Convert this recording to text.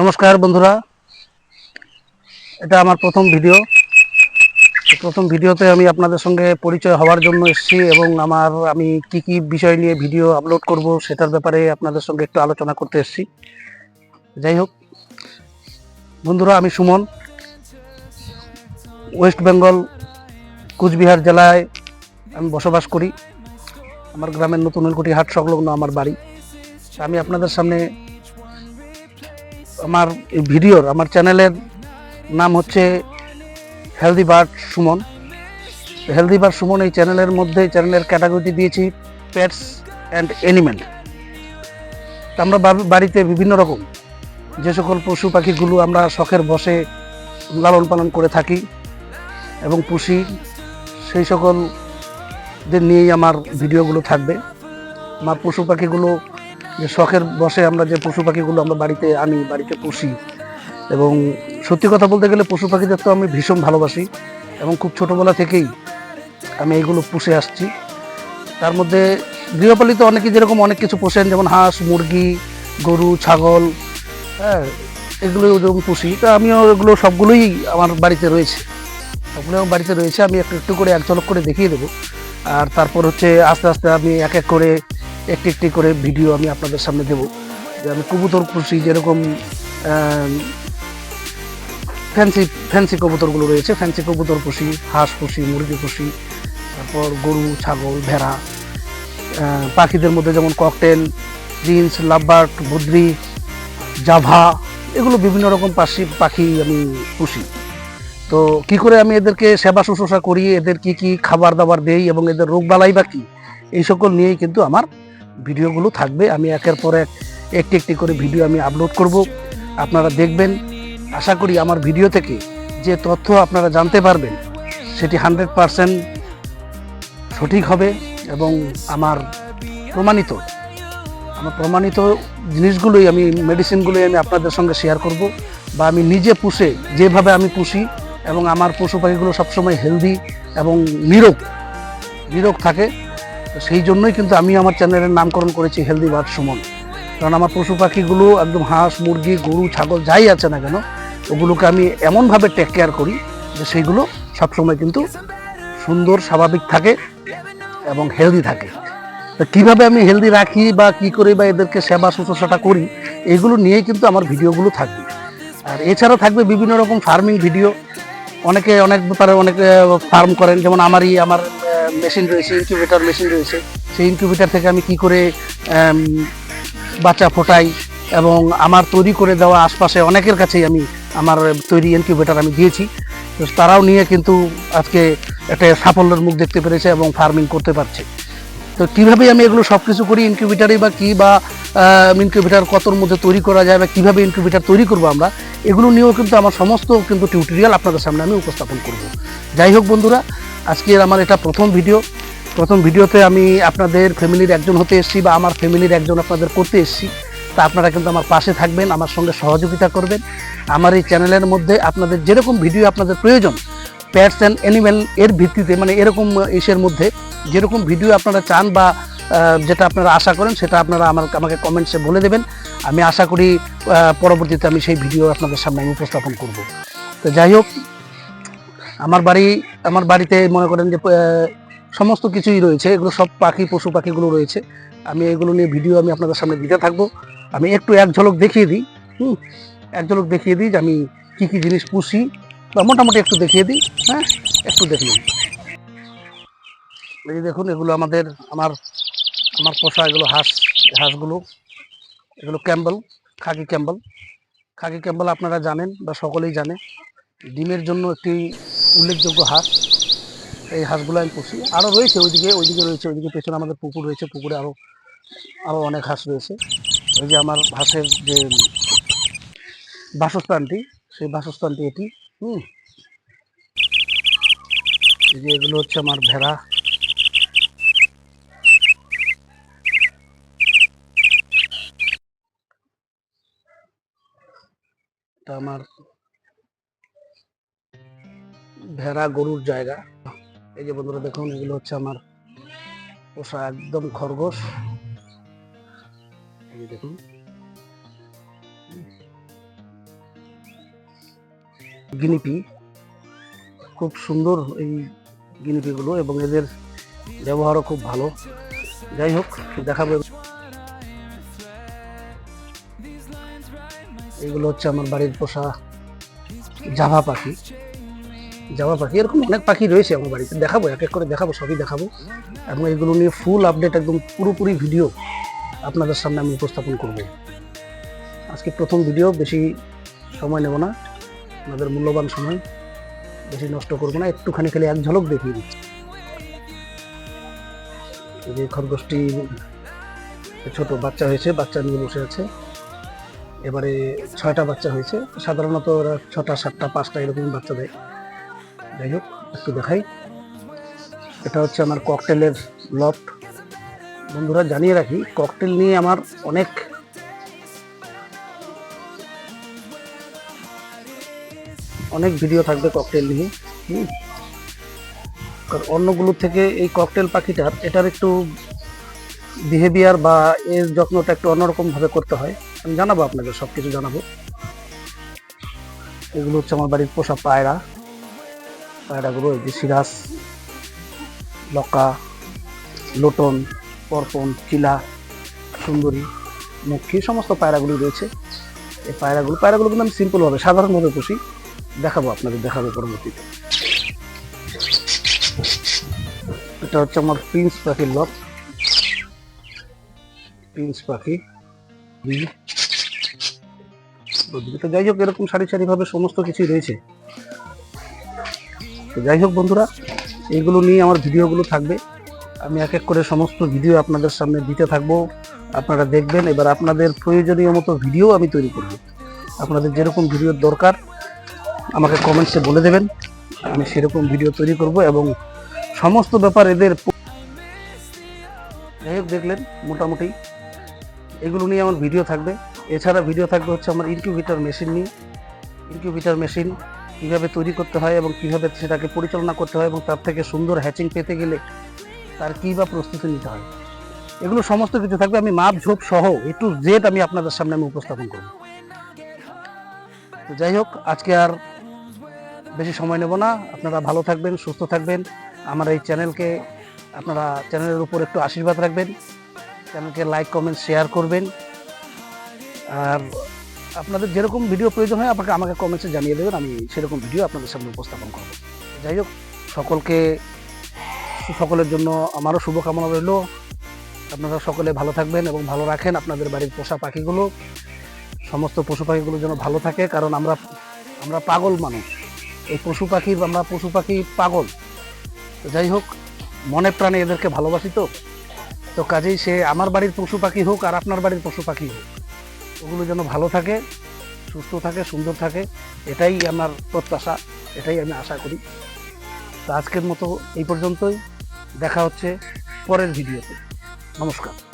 নমস্কার বন্ধুরা। এটা আমার প্রথম ভিডিও। প্রথম ভিডিওতে আমি আপনাদের সঙ্গে পরিচয় হওয়ার জন্য এসেছি এবং আমার, আমি কি কি বিষয় নিয়ে ভিডিও আপলোড করব সেটার ব্যাপারে আপনাদের সঙ্গে একটু আলোচনা করতে এসেছি। যাই হোক, বন্ধুরা, আমি সুমন ওয়েস্ট বেঙ্গল কুচবিহার জেলায় আমি বসবাস করি। আমার গ্রামের নতুন হাট সংলগ্ন আমার বাড়ি। আমি আপনাদের সামনে আমার এই ভিডিওর, আমার চ্যানেলের নাম হচ্ছে healthy bird Suman healthy bird Suman এই চ্যানেলের মধ্যে চ্যানেলের ক্যাটাগরিটি দিয়েছি পেটস অ্যান্ড অ্যানিম্যাল আমরা বাড়িতে বিভিন্ন রকম, যে সকল পশু পাখিগুলো আমরা শখের বসে লালন পালন করে থাকি এবং পুষি, সেই সকলদের নিয়েই আমার ভিডিওগুলো থাকবে। আমার পশু পাখিগুলো যে শখের বসে আমরা যে পশু পাখিগুলো আমরা বাড়িতে আনি, বাড়িতে পুষি এবং সত্যি কথা বলতে গেলে পশু পাখিদের তো আমি ভীষণ ভালোবাসি এবং খুব ছোটোবেলা থেকেই আমি এইগুলো পুষে আসছি। তার মধ্যে গৃহপালিত অনেকে যেরকম অনেক কিছু পোষেন, যেমন হাঁস, মুরগি, গরু, ছাগল হ্যাঁ এগুলো যেরকম পুষি। তা আমিও এগুলো সবগুলোই আমার বাড়িতে রয়েছে। সবগুলো আমার বাড়িতে রয়েছে, আমি একটু একটু করে এক ঝলক করে দেখিয়ে দেবো। আর তারপর হচ্ছে আস্তে আস্তে আমি এক এক করে একটি একটি করে ভিডিও আমি আপনাদের সামনে দেবো। যে আমি কবুতর পুষি, যেরকম ফ্যান্সি ফ্যান্সি কবুতরগুলো রয়েছে। ফ্যান্সি কবুতর পুষি, হাঁস পুষি, মুরগি পুষি, তারপর গরু, ছাগল, ভেড়া পাখিদের মধ্যে যেমন ককটেল প্রিন্স লাভবার্ড বুদ্রি জাভা, এগুলো বিভিন্ন রকম পাখি পাখি আমি পুষি। তো কি করে আমি এদেরকে সেবা শুশ্রূষা করি, এদের কি কি খাবার দাবার দেই এবং এদের রোগ বালাই বা কি, এই সকল নিয়েই কিন্তু আমার ভিডিওগুলো থাকবে। আমি একের পর এক, একটি একটি করে ভিডিও আমি আপলোড করব। আপনারা দেখবেন, আশা করি আমার ভিডিও থেকে যে তথ্য আপনারা জানতে পারবেন, সেটি হান্ড্রেড পারসেন্ট সঠিক হবে এবং আমার প্রমাণিত আমার প্রমাণিত জিনিসগুলোই আমি মেডিসিনগুলোই আমি আপনাদের সঙ্গে শেয়ার করব বা আমি নিজে পুষে, যেভাবে আমি পুষি এবং আমার পশু পাখিগুলো সবসময় হেলদি এবং নিরোগ নিরোগ থাকে। তো সেই জন্যই কিন্তু আমি আমার চ্যানেলের নামকরণ করেছি হেলদি বার্ড সুমন কারণ আমার পশু পাখিগুলো একদম হাঁস, মুরগি, গরু, ছাগল যাই আছে না কেন, ওগুলোকে আমি এমনভাবে টেক কেয়ার করি যে সেইগুলো সবসময় কিন্তু সুন্দর, স্বাভাবিক থাকে এবং হেলদি থাকে। তো কীভাবে আমি হেলদি রাখি বা কি করে বা এদেরকে সেবা শুশ্রূষাটা করি, এগুলো নিয়েই কিন্তু আমার ভিডিওগুলো থাকবে। আর এছাড়া থাকবে বিভিন্ন রকম ফার্মিং ভিডিও অনেকে অনেক ব্যাপারে অনেকে ফার্ম করেন, যেমন আমারই, আমার মেশিন রয়েছে ইনকিউবেটর মেশিন রয়েছে। সেই ইনকিউবেটর থেকে আমি কি করে বাচ্চা ফোটাই এবং আমার তৈরি করে দেওয়া আশপাশে অনেকের কাছেই আমি আমার তৈরি ইনকিউবেটর আমি দিয়েছি। তো তারাও নিয়ে কিন্তু আজকে একটা সাফল্যের মুখ দেখতে পেরেছে এবং ফার্মিং করতে পারছে। তো কীভাবে আমি এগুলো সব কিছু করি ইনকিউবেটারে বা কী বা ইনকিউবেটার কতর মধ্যে তৈরি করা যায় বা কীভাবে ইনকিউবেটার তৈরি করব আমরা, এগুলো নিয়েও কিন্তু আমার সমস্ত কিন্তু টিউটোরিয়াল আপনাদের সামনে আমি উপস্থাপন করব। যাই হোক বন্ধুরা আজকের আমার এটা প্রথম ভিডিও প্রথম ভিডিওতে আমি আপনাদের ফ্যামিলির একজন হতে এসেছি বা আমার ফ্যামিলির একজন আপনাদের করতে এসেছি। তা আপনারা কিন্তু আমার পাশে থাকবেন, আমার সঙ্গে সহযোগিতা করবেন। আমার এই চ্যানেলের মধ্যে আপনাদের যেরকম ভিডিও আপনাদের প্রয়োজন প্যাটস অ্যান্ড অ্যানিম্যাল এর ভিত্তিতে মানে এরকম ইসের মধ্যে যেরকম ভিডিও আপনারা চান বা যেটা আপনারা আশা করেন, সেটা আপনারা আমার, আমাকে কমেন্টসে বলে দেবেন। আমি আশা করি পরবর্তীতে আমি সেই ভিডিও আপনাদের সামনে আমি উপস্থাপন করব। তো যাই হোক আমার বাড়ি, আমার বাড়িতে মনে করেন যে সমস্ত কিছুই রয়েছে। এগুলো সব পাখি, পশু পাখিগুলো রয়েছে। আমি এগুলো নিয়ে ভিডিও আমি আপনাদের সামনে দিতে থাকব। আমি একটু এক ঝলক দেখিয়ে দিই। হুম, এক ঝলক দেখিয়ে দিই যে আমি কী কী জিনিস পুষি। বা মোটামুটি একটু দেখিয়ে দিই। হ্যাঁ একটু দেখুন এই যে দেখুন, এগুলো আমাদের, আমার আমার পোষা এগুলো হাঁস, হাঁসগুলো। এগুলো Campbell, khaki Campbell. Khaki Campbell আপনারা জানেন বা সকলেই জানে। ডিমের জন্য একটি উল্লেখযোগ্য হাঁস। এই হাঁসগুলো আমি পুষি। আরও রয়েছে ওইদিকে ওইদিকে রয়েছে, ওইদিকে পেছনে আমাদের পুকুর রয়েছে, পুকুরে আরও আরও অনেক হাঁস রয়েছে। এই যে আমার হাঁসের যে বাসস্থানটি, সেই বাসস্থানটি এটি, হুম। এই যে এগুলো হচ্ছে আমার ভেড়া। আমার ভেড়া গরুর জায়গা। এই যে বন্ধুরা দেখুন, এগুলো হচ্ছে আমার পোষা একদম খরগোশ। এই দেখুন। গিনিপি, খুব সুন্দর এই গিনিপিগুলো এবং এদের ব্যবহারও খুব ভালো। যাই হোক, দেখাবো। এগুলো হচ্ছে আমার বাড়ির পোষা জাভা পাখি। জাভা পাখি, এরকম অনেক পাখি রয়েছে আমার বাড়িতে। দেখাবো, এক এক করে দেখাবো, সবই দেখাবো। এবং এগুলো নিয়ে ফুল আপডেট একদম পুরোপুরি ভিডিও আপনাদের সামনে আমি উপস্থাপন করব। আজকে প্রথম ভিডিও বেশি সময় নেব না। আপনাদের মূল্যবান সময় বেশি নষ্ট করব না, একটুখানি খালি এক ঝলক দেখিয়ে দিচ্ছি। যে খরগোশটি ছোট বাচ্চা হয়েছে, বাচ্চা নিয়ে বসে আছে। এবারে ছয়টা বাচ্চা হয়েছে। সাধারণত ওরা ছটা, সাতটা, পাঁচটা এরকম বাচ্চা দেয়। যাই হোক, একটু দেখাই। এটা হচ্ছে আমার ককটেলের লফট বন্ধুরা, জানিয়ে রাখি ককটেল নিয়ে আমার অনেক অনেক ভিডিও থাকবে ককটেল নিয়ে। কারণ অন্যগুলোর থেকে এই ককটেল পাখিটার এটার একটু বিহেভিয়ার বা এর যত্নটা একটু অন্যরকমভাবে করতে হয়। আমি জানাব আপনাদের সব কিছু জানাব। এগুলো হচ্ছে আমার বাড়ির পোষা পায়রা। পায়রাগুলো এই যে সিরাস লকা, লোটন, পরপন চিলা সুন্দরী মুখী সমস্ত পায়রাগুলি রয়েছে। এই পায়রাগুলো পায়রাগুলো কিন্তু আমি সিম্পলভাবে সাধারণভাবে পুষি। দেখাবো আপনাদের, দেখাবো পরবর্তীতে। এটা হচ্ছে আমার প্রিন্স পাখির লক। প্রিন্স পাখি যাই হোক, এরকম সারি সারিভাবে সমস্ত কিছুই রয়েছে। তো যাই হোক বন্ধুরা এইগুলো নিয়ে আমার ভিডিওগুলো থাকবে। আমি এক এক করে সমস্ত ভিডিও আপনাদের সামনে দিতে থাকব। আপনারা দেখবেন, এবার আপনাদের প্রয়োজনীয় মতো ভিডিও আমি তৈরি করব। আপনাদের যেরকম ভিডিওর দরকার, আমাকে কমেন্টসে বলে দেবেন। আমি সেরকম ভিডিও তৈরি করব এবং সমস্ত ব্যাপার এদের যাই হোক, দেখলেন, মোটামুটি এগুলো নিয়ে আমার ভিডিও থাকবে। এছাড়া ভিডিও থাকবে হচ্ছে আমার ইনকিউবেটর মেশিন নিয়ে। ইনকিউবেটর মেশিন কীভাবে তৈরি করতে হয় এবং কীভাবে সেটাকে পরিচালনা করতে হয় এবং তার থেকে সুন্দর হ্যাচিং পেতে গেলে তার কী বা প্রস্তুতি নিতে হয়। এগুলো সমস্ত কিছু থাকবে। আমি মাপ, ঝোপ সহ এ টু জেড আমি আপনাদের সামনে আমি উপস্থাপন করব। তো যাই হোক, আজকে আর বেশি সময় নেব না। আপনারা ভালো থাকবেন, সুস্থ থাকবেন। আমার এই চ্যানেলকে আপনারা চ্যানেলের উপর একটু আশীর্বাদ রাখবেন। চ্যানেলকে লাইক, কমেন্ট, শেয়ার করবেন। আর আপনাদের যেরকম ভিডিও প্রয়োজন হয়, আপনাকে আমাকে কমেন্টসে জানিয়ে দেবেন, আমি সেরকম ভিডিও আপনাদের সামনে উপস্থাপন করব। যাই হোক, সকলকে, সকলের জন্য আমারও শুভকামনা রইল। আপনারা সকলে ভালো থাকবেন এবং ভালো রাখেন আপনাদের বাড়ির পোষা পাখিগুলো। সমস্ত পশু পাখিগুলো যেন ভালো থাকে, কারণ আমরা আমরা পাগল মানুষ। এই পশু পাখির আমরা পশু পাখি পাগল। তো যাই হোক, মনে প্রাণে এদেরকে ভালোবাসি তো। তো কাজেই সে আমার বাড়ির পশু পাখি হোক আর আপনার বাড়ির পশু পাখি হোক। ওগুলো যেন ভালো থাকে, সুস্থ থাকে, সুন্দর থাকে, এটাই আমার প্রত্যাশা, এটাই আমি আশা করি। তো আজকের মতো এই পর্যন্তই। দেখা হচ্ছে পরের ভিডিওতে। নমস্কার।